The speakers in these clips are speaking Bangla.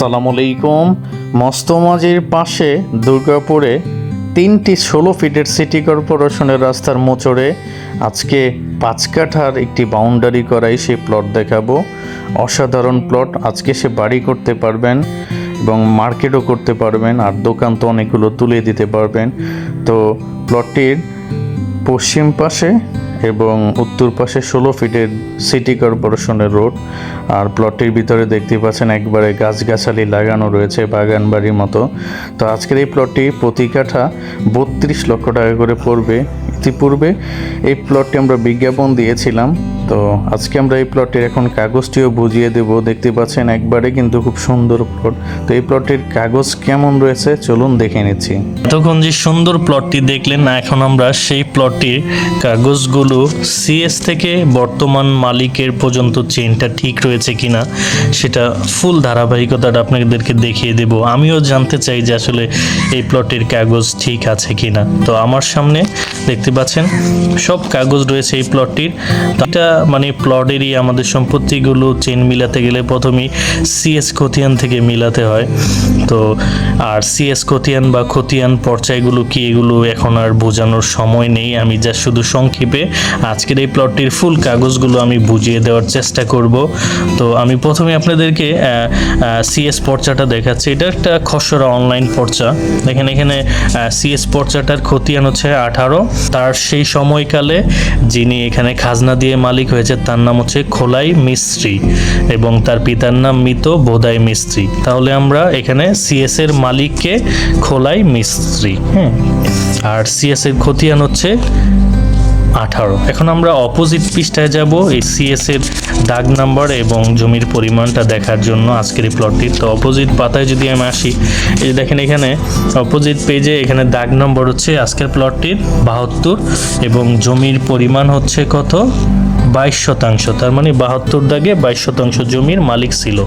আসসালামু আলাইকুম। মস্তমাজির পাশে দুর্গাপুরে তিনটি ষোলো ফিটের সিটি কর্পোরেশনের রাস্তার মোচড়ে আজকে পাঁচ কাঠার একটি বাউন্ডারি করাই সেই প্লট দেখাবো। অসাধারণ প্লট, আজকে সে বাড়ি করতে পারবেন এবং মার্কেটও করতে পারবেন আর দোকান তো অনেকগুলো তুলে দিতে পারবেন। তো প্লটটির পশ্চিম পাশে এবং উত্তর পাশে ষোলো ফিটের সিটি কর্পোরেশনের রোড। আর প্লটটির ভিতরে দেখতে পাচ্ছেন একবারে গাছগাছালি লাগানো রয়েছে বাগান বাড়ির মতো। তো আজকের এই প্লটটি প্রতি কাঠা বত্রিশ লক্ষ টাকা করে পড়বে। ইতিপূর্বে এই প্লটটি আমরা বিজ্ঞাপন দিয়েছিলাম। তো আজকে আমরা এই প্লটের এখন কাগজটিও বুঝিয়ে দেব। দেখতে পাচ্ছেন একবারে কিন্তু খুব সুন্দর প্লট। তো এই প্লটের কাগজ কেমন রয়েছে? চলুন দেখে নিচ্ছি। এতক্ষণ যে সুন্দর প্লটটি দেখলেন না এখন আমরা সেই প্লটটির কাগজগুলো সিএস থেকে বর্তমান মালিকের পর্যন্ত চেনটা ঠিক রয়েছে কিনা, সেটা ফুল ধারাবাহিকতাটা আপনাদেরকে দেখিয়ে দেব। আমিও জানতে চাই যে আসলে এই প্লটের কাগজ ঠিক আছে কিনা। তো আমার সামনে দেখতে পাচ্ছেন, সব কাগজ রয়েছে এই প্লটটির। এটা মানে প্লটেরই আমাদের সম্পত্তিগুলো চেন মিলাতে গেলে প্রথমেই সিএস খতিয়ান থেকে মিলাতে হয়। তো আর সিএস খতিয়ান বা খতিয়ান পর্যায়গুলো কি এগুলো এখন আর বোঝানোর সময় নেই। আমি যা শুধু সংক্ষেপে আজকের এই প্লটটির ফুল কাগজগুলো আমি বুঝিয়ে দেওয়ার চেষ্টা করব। তো আমি প্রথমে আপনাদেরকে সিএস পর্চাটা দেখাচ্ছি। এটা একটা খসড়া অনলাইন পর্চা। দেখেন এখানে সিএস পর্চাটার খতিয়ান হচ্ছে আঠারো। তার সেই সময়কালে যিনি এখানে খাজনা দিয়ে মালিক হয়েছে, তার নাম হচ্ছে খোলাই মিস্ত্রি এবং তার পিতার নাম মৃত বোদাই মিস্ত্রি। তাহলে আমরা এখানে সিএস এর মালিককে খোলাই মিস্ত্রি হ্যাঁ আর সিএস এর খতিয়ান হচ্ছে আঠারো। এখন আমরা অপোজিট পৃষ্ঠায় যাব, এই সিএস এর দাগ নাম্বার এবং জমির পরিমাণটা দেখার জন্য আজকের এই প্লটটির তো অপোজিট পাতায় যদি আমি আসি, এই দেখেন এখানে অপোজিট পেজে এখানে দাগ নম্বর হচ্ছে আজকের প্লটটির বাহাত্তর এবং জমির পরিমাণ হচ্ছে কত? বাইশ শতাংশ, তার মানে বাহাত্তর দাগে বাইশ শতাংশ জমির মালিক ছিল।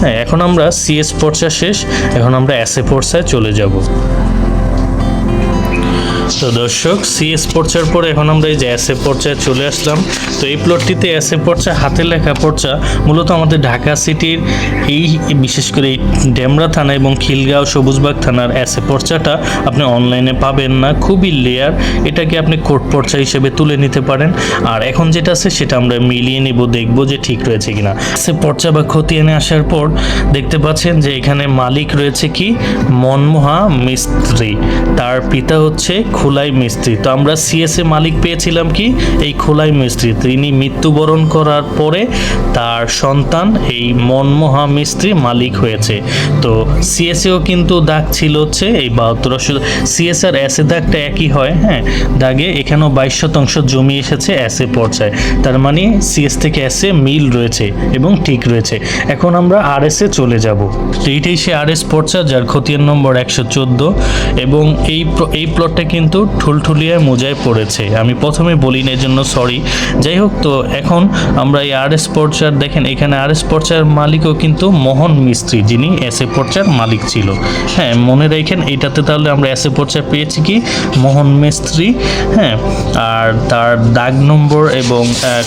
হ্যাঁ এখন আমরা সিএস পর্চা শেষ, এখন আমরা অ্যাসে পর্চায় চলে যাব। তো দর্শক সিএস পর্চার পর এখন আমরা এই যে এসএ পর্চায় চলে আসলাম। তো এই প্লটটিতে এসএ পর্চা, হাতে লেখা পর্চা মূলত আমাদের ঢাকা সিটির এই, বিশেষ করে ডেমরা থানা এবং খিলগাঁও সবুজবাগ থানার এসএ পর্চাটা আপনি অনলাইনে পাবেন না। খুবই লেয়ার, এটাকে আপনি কোর্ট পর্চা হিসেবে তুলে নিতে পারেন। আর এখন যেটা আছে সেটা আমরা মিলিয়ে নিব, দেখব যে ঠিক রয়েছে কিনা। এসএ পর্চা বা খতিয়ানে আসার পর দেখতে পাচ্ছেন যে এখানে মালিক রয়েছে কি? মনমোহা মিস্ত্রি। তার পিতা হচ্ছে খোলাই মিস্ত্রি। তো আমরা সিএসএ মালিক পেয়েছিলাম কি? এই খোলাই মিস্ত্রি। তিনি মৃত্যুবরণ করার পরে তার সন্তান, এই মনমোহা মিস্ত্রি মালিক হয়েছে। তো সিএসএও কিন্তু দাগ ছিল হচ্ছে এই বাহাত্তর সিএস আর এসএ দাগটা একই হয় হ্যাঁ? দাগে এখানেও বাইশ শতাংশ জমি এসেছে এসএ পর্যায়ে। তার মানে সিএস থেকে এসএ মিল রয়েছে এবং ঠিক রয়েছে। এখন আমরা আর এ চলে যাব। এইটাই সে আর এস পর্চা যার খতিয়ান নম্বর একশো চোদ্দ। এবং এই এই প্লটটা কিন্তু ঠুলঠুলিয়া মোজায় পড়েছে। আমি প্রথমে বলি না জন্য সরি যাই হোক তো, এখন আমরা এই আর এস পর্চার দেখেন, এখানে আর এস পর্চার মালিকও কিন্তু মোহন মিস্ত্রি, যিনি এস এ পর্চার মালিক ছিল। হ্যাঁ মনে রাখেন এটাতে তাহলে আমরা এস এ পর্চা পেয়েছি কি? মোহন মিস্ত্রি হ্যাঁ আর তার দাগ নম্বর এবং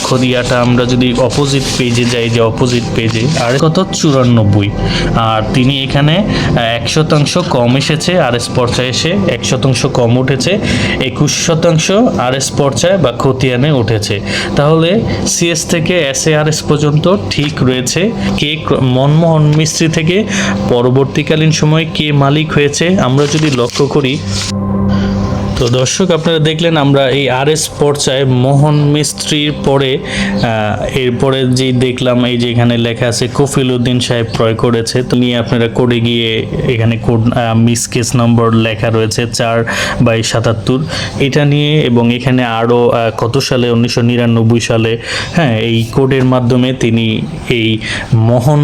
খদিয়াটা আমরা যদি অপোজিট পেজে যাই, যে অপোজিট পেজে আর কত? চুরানব্বই। আর তিনি এখানে এক শতাংশ কম এসেছে আর এস পর্চায় এসে এক শতাংশ কম উঠেছে। একুশ শতাংশ আর এস পর্যায়ে বা খতিয়ানে উঠেছে। তাহলে সিএস থেকে এস এ আর এস পর্যন্ত ঠিক রয়েছে কে মনমোহন মিস্ত্রি থেকে। পরবর্তীকালীন সময়ে কে মালিক হয়েছে? আমরা যদি লক্ষ্য করি তো দর্শক, আপনারা দেখলেন আমরা এই আর এস পর্চায় মোহন মিস্ত্রির পরে এরপরে যে দেখলাম এই যে এখানে লেখা আছে কফিল উদ্দিন সাহেব ক্রয় করেছে। তো নিয়ে আপনারা কোডে গিয়ে এখানে কোড মিস কেস নম্বর লেখা রয়েছে চার বাই সাতাত্তর। এটা নিয়ে এবং এখানে আরও কত সালে? উনিশশো নিরানব্বই সালে হ্যাঁ এই কোডের মাধ্যমে তিনি এই মোহন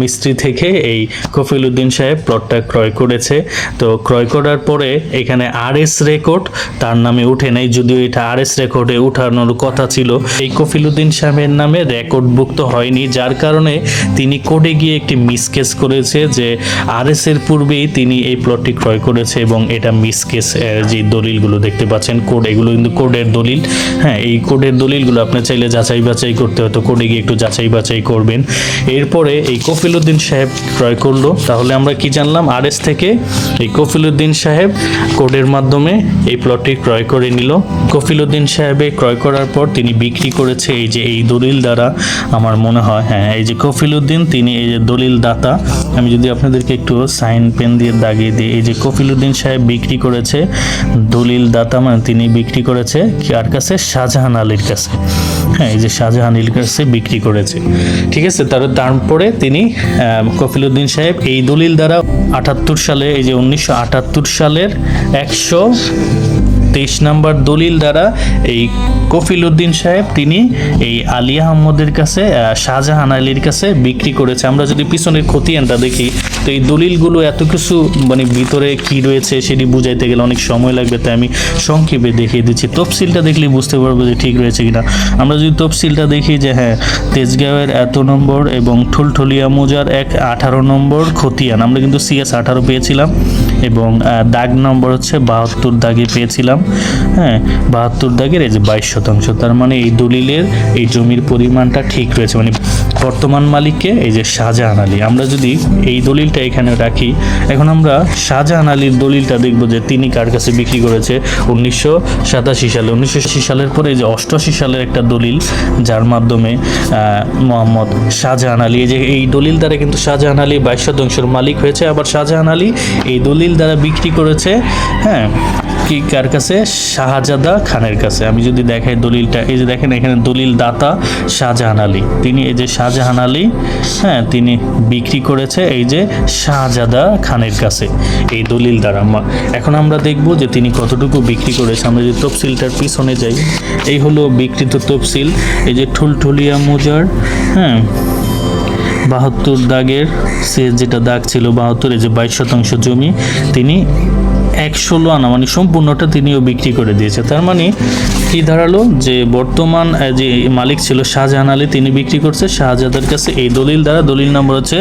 মিস্ত্রি থেকে এই কফিল উদ্দিন সাহেব প্লটটা ক্রয় করেছে। তো ক্রয় করার পরে এখানে আর এস রেকর্ড রেকর্ড। তার নামে উঠে নাই, যদিও এটা আর এস রেকর্ডে উঠানোর কথা ছিল। এই কফিলুদ্দিন সাহেবের নামে রেকর্ডভুক্ত হয়নি, যার কারণে তিনি কোর্টে গিয়ে একটি মিসকেস করেছে যে আর এস এর পূর্বেই তিনি এই প্লটটি ক্রয় করেছে এবং এটা মিসকেস যে দলিলগুলো দেখতে পাচ্ছেন, কোড, এগুলো কিন্তু কোডের দলিল। হ্যাঁ এই কোডের দলিলগুলো আপনি চাইলে যাচাই বাছাই করতে হতো কোডে গিয়ে একটু যাচাই বাছাই করবেন। এরপরে এই কফিলুদ্দিন সাহেব ক্রয় করল। তাহলে আমরা কি জানলাম আর এস থেকে এই কফিলুদ্দিন সাহেব কোডের মাধ্যমে এই প্লটটি ক্রয় করে নিল। কফিলুদ্দিন সাহেবে ক্রয় করার পর তিনি বিক্রি করেছে এই যে এই দলিল দ্বারা আমার মনে হয় হ্যাঁ এই যে কফিলুদ্দিন তিনি এই যে দলিল দাতা আমি যদি আপনাদেরকে একটু সাইন পেন দিয়ে দাগিয়ে দিই, এই যে কফিলুদ্দিন সাহেব বিক্রি করেছে দলিল দাতা মানে তিনি বিক্রি করেছে কার কাছে? শাহজাহান আলীর কাছে। হ্যাঁ এই যে শাহজাহান আলীর কাছে বিক্রি করেছে। ঠিক আছে তারপরে তিনি কফিলুদ্দিন সাহেব এই দলিল দ্বারা আটাত্তর সালে এই যে উনিশশো আটাত্তর সালের একশো তেইশ নাম্বার দলিল দ্বারা এই কফিল উদ্দিন সাহেব তিনি এই আলী আহমদের কাছে শাহজাহান আলীর কাছে বিক্রি করেছে। আমরা যদি পিছনের খতিয়ানটা দেখি, তো এই দলিলগুলো এত কিছু মানে ভিতরে কি রয়েছে সেটি বুঝাইতে গেলে অনেক সময় লাগবে, তাই আমি সংক্ষেপে দেখিয়ে দিচ্ছি। তফসিলটা দেখলে বুঝতে পারব যে ঠিক রয়েছে কিনা। আমরা যদি তফসিলটা দেখি যে হ্যাঁ তেজগাঁওয়ের এত নম্বর এবং ঠুলঠুলিয়া মোজার এক আঠারো নম্বর খতিয়ান, আমরা কিন্তু সিএস আঠারো পেয়েছিলাম। এবং দাগ নম্বর হচ্ছে বাহাত্তর দাগে পেয়েছিলাম। হ্যাঁ বাহাত্তর দাগের এই যে বাইশ শতাংশ, তার মানে এই দলিলের এই জমির পরিমাণটা ঠিক রয়েছে। মানে বর্তমান মালিককে এই যে শাহজাহান আলী, আমরা যদি এই দলিলটা এখানে রাখি, এখন আমরা শাহজাহান আলীর দলিলটা দেখব যে তিনি কার কাছে বিক্রি করেছে। উনিশশো সাতাশি সালে, উনিশশো সালের পরে এই যে অষ্টআশি সালের একটা দলিল, যার মাধ্যমে মোহাম্মদ শাহজাহান আলী, এই যে এই দলিল দ্বারা কিন্তু শাহজাহান আলী বাইশ শতাংশের মালিক হয়েছে, আবার শাহজাহান আলী এই দলিল দ্বারা বিক্রি করেছে হ্যাঁ কি কার কাছে? শাহজাদা খানের কাছে। আমি যদি দেখাই দলিলটা, এই যে দেখেন এখানে দলিল দাতা শাহজাহান আলী। তিনি এই যে শাহজাহান আলী হ্যাঁ তিনি বিক্রি করেছে এই যে শাহজাদা খানের কাছে, এই দলিল দ্বারা। এখন আমরা দেখব যে তিনি কতটুকু বিক্রি করেছে। আমরা যদি তফসিলটার পিছনে যাই, এই হলো বিকৃত তফসিল, এই যে ঠুলঠুলিয়া মোজার হ্যাঁ বাহাত্তর দাগের সে যেটা দাগ ছিল বাহাত্তর যে বাইশ শতাংশ জমি তিনি এক ষোলো আনা মানে সম্পূর্ণটা তিনিও বিক্রি করে দিয়েছে। তার মানে কি দাঁড়াল যে বর্তমান যে মালিক ছিল শাহজাহান আলী, তিনি বিক্রি করছে। শাহজাদার কাছে এই দলিল দ্বারা, দলিল নম্বর হচ্ছে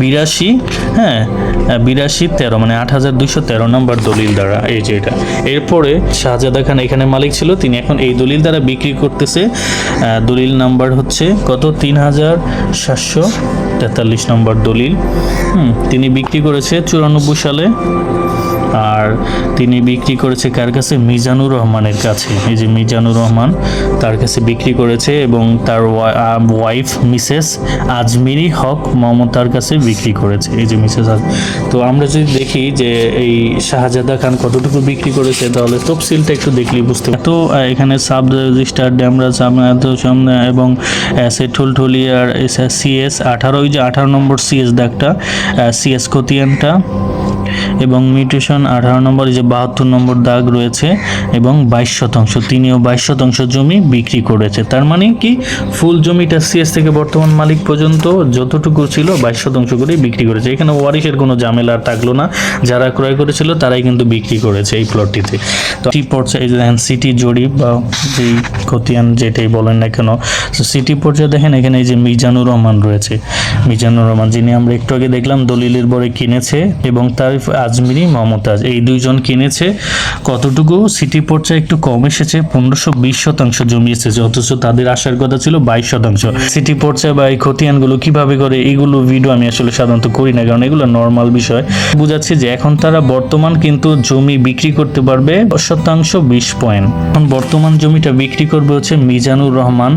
বিরাশি হ্যাঁ বিরাশি তেরো মানে আট হাজার দুইশো তেরো নম্বর দলিল দ্বারা। এই যে এটা। এরপরে শাহজাদা খান এখানে মালিক ছিল, তিনি এখন এই দলিল দ্বারা বিক্রি করতেছে। দলিল নাম্বার হচ্ছে কত? তিন হাজার সাতশো তেতাল্লিশ নম্বর দলিল। তিনি বিক্রি করেছে চুরানব্বই সালে। আর তিনি বিক্রি করেছে কার কাছে? মিজানুর রহমানের কাছে। এই যে মিজানুর রহমান তার কাছে বিক্রি করেছে এবং তার ওয়াইফ মিসেস আজমিরি হক মমতার কাছে বিক্রি করেছে। এই যে মিসেস তো আমরা যদি দেখি যে এই শাহজাদা খান কতটুকু বিক্রি করেছে, তাহলে তফসিলটা একটু দেখলেই বুঝতে। তো এখানে সাব রেজিস্টার ড্যামরা সামনে এবং সেঠুলঠুলিয়ার সিএস আঠারো ওই যে আঠারো নম্বর সিএস দাগটা সিএস খতিয়ানটা এবং মিউটেশন আঠারো নম্বর, এই যে বাহাত্তর নম্বর দাগ রয়েছে এবং বাইশ শতাংশ, তিনিও বাইশ শতাংশ জমি বিক্রি করেছে। তার মানে কি? ফুল জমিটা সিএস থেকে বর্তমান মালিক পর্যন্ত যতটুকু ছিল বাইশ শতাংশ করে বিক্রি করেছে। এখানে ওয়ারিশের কোনো ঝামেলা থাকল না। যারা ক্রয় করেছিল তারাই কিন্তু বিক্রি করেছে এই প্লটটিতে তো পর্যায়ে দেখেন, সিটি জরিপ বা যেই খতিয়ান যেটাই বলেন না কেন সিটি পর্যায়ে দেখেন, এখানে এই যে মিজানুর রহমান রয়েছে। মিজানুর রহমান, যিনি আমরা একটু আগে দেখলাম, দলিলের বরে কিনেছে এবং তার আজমিরি মমতাজ এই দুইজন কিনেছে। কতটুকু সিটি পর্যায়ে একটু কম এসেছে? পনেরোশো বিশ শতাংশ জমি এসেছে অথচ তাদের আসার কথা ছিল বাইশ শতাংশ। সিটি পর্যায়ে বা এই খতিয়ানগুলো কীভাবে করে এইগুলো ভিডিও আমি আসলে সাধারণত করি না, কারণ এগুলো নর্মাল বিষয়। বুঝাচ্ছি যে এখন তারা বর্তমান কিন্তু জমি বিক্রি করতে পারবে শতাংশ বিশ পয়েন্ট এখন বর্তমান জমিটা বিক্রি করবে হচ্ছে মিজানুর রহমান।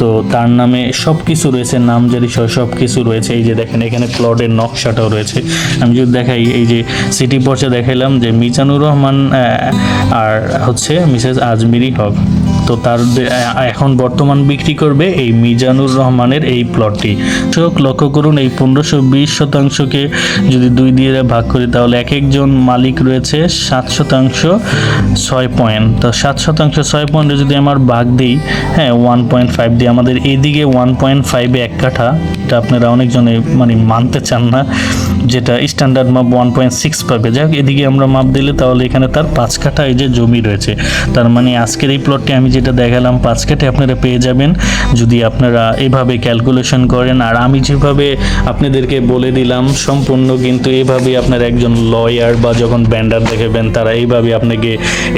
তো তার নামে সব কিছু রয়েছে নামজারি সহ সব কিছু রয়েছে। এই যে দেখেন, এখানে প্লটের নকশাটাও রয়েছে। আমি যদি দেখাই, এই যে সিটি পর্যায়ে দেখাইলাম যে মিজানুর রহমান আর হচ্ছে মিসেস আজমিরি হক। তো তার এখন বর্তমান বিক্রি করবে এই মিজানুর রহমানের এই প্লটটি চোখ লক্ষ্য করুন, এই পনেরোশো বিশ শতাংশকে যদি দুই দিয়ে ভাগ করি, তাহলে এক একজন মালিক রয়েছে সাত শতাংশ ছয় পয়েন্ট তো সাত শতাংশ ছয় পয়েন্টে যদি আমার ভাগ দিই হ্যাঁ ওয়ান পয়েন্ট ফাইভ দিই আমাদের এদিকে ওয়ান পয়েন্ট ফাইভে এক কাঠা, এটা আপনারা অনেকজনে মানে মানতে চান না, যেটা স্ট্যান্ডার্ড মাপ ওয়ান পয়েন্ট সিক্স পাবে। যাক এদিকে আমরা মাপ দিলে তাহলে এখানে তার পাঁচ কাঠা এই যে জমি রয়েছে। তার মানে আজকের এই প্লটটি আমি যেটা দেখালাম, পাঁচ কাঠে আপনারা পেয়ে যাবেন। যদি আপনারা এভাবে ক্যালকুলেশন করেন, আর আমি যেভাবে আপনাদেরকে বলে দিলাম, সম্পূর্ণ কিন্তু এভাবে আপনার একজন লয়ার বা যখন ব্যান্ডার দেখাবেন, তারা এইভাবে আপনাকে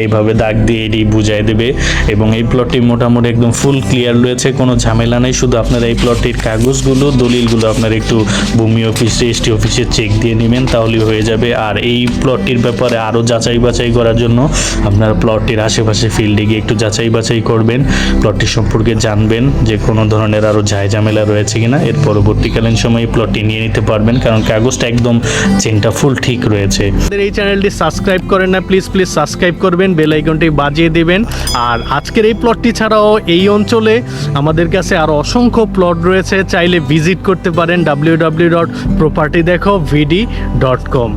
এইভাবে দাগ দিয়ে এটি বুঝাই দেবে। এবং এই প্লটটি মোটামুটি একদম ফুল ক্লিয়ার রয়েছে, কোনো ঝামেলা নেই। শুধু আপনারা এই প্লটটির কাগজগুলো, দলিলগুলো আপনারা একটু ভূমি অফিস রেজিস্ট্রি অফিসে চেক দিয়ে নেবেন, তাহলেই হয়ে যাবে। আর এই প্লটটির ব্যাপারে আরও যাচাই বাছাই করার জন্য আপনারা প্লটটির আশেপাশে ফিল্ডে গিয়ে একটু যাচাই বাছাই করবেন প্লটটি সম্পর্কে জানবেন যে কোনো ধরনের আরও ঝামেলা রয়েছে কিনা। এর পরবর্তীকালীন সময়ে প্লটটি নিয়ে নিতে পারবেন, কারণ কাগজটা একদম চেনটা ফুল ঠিক রয়েছে। আমাদের এই চ্যানেলটি সাবস্ক্রাইব করেন না প্লিজ প্লিজ সাবস্ক্রাইব করবেন বেল আইকনটি বাজিয়ে দেবেন। আর আজকের এই প্লটটি ছাড়াও এই অঞ্চলে আমাদের কাছে আরও অসংখ্য প্লট রয়েছে, চাইলে ভিজিট করতে পারেন ডাব্লিউ ডাব্লিউ ডট প্রপার্টি দেখো ভিডি ডট কম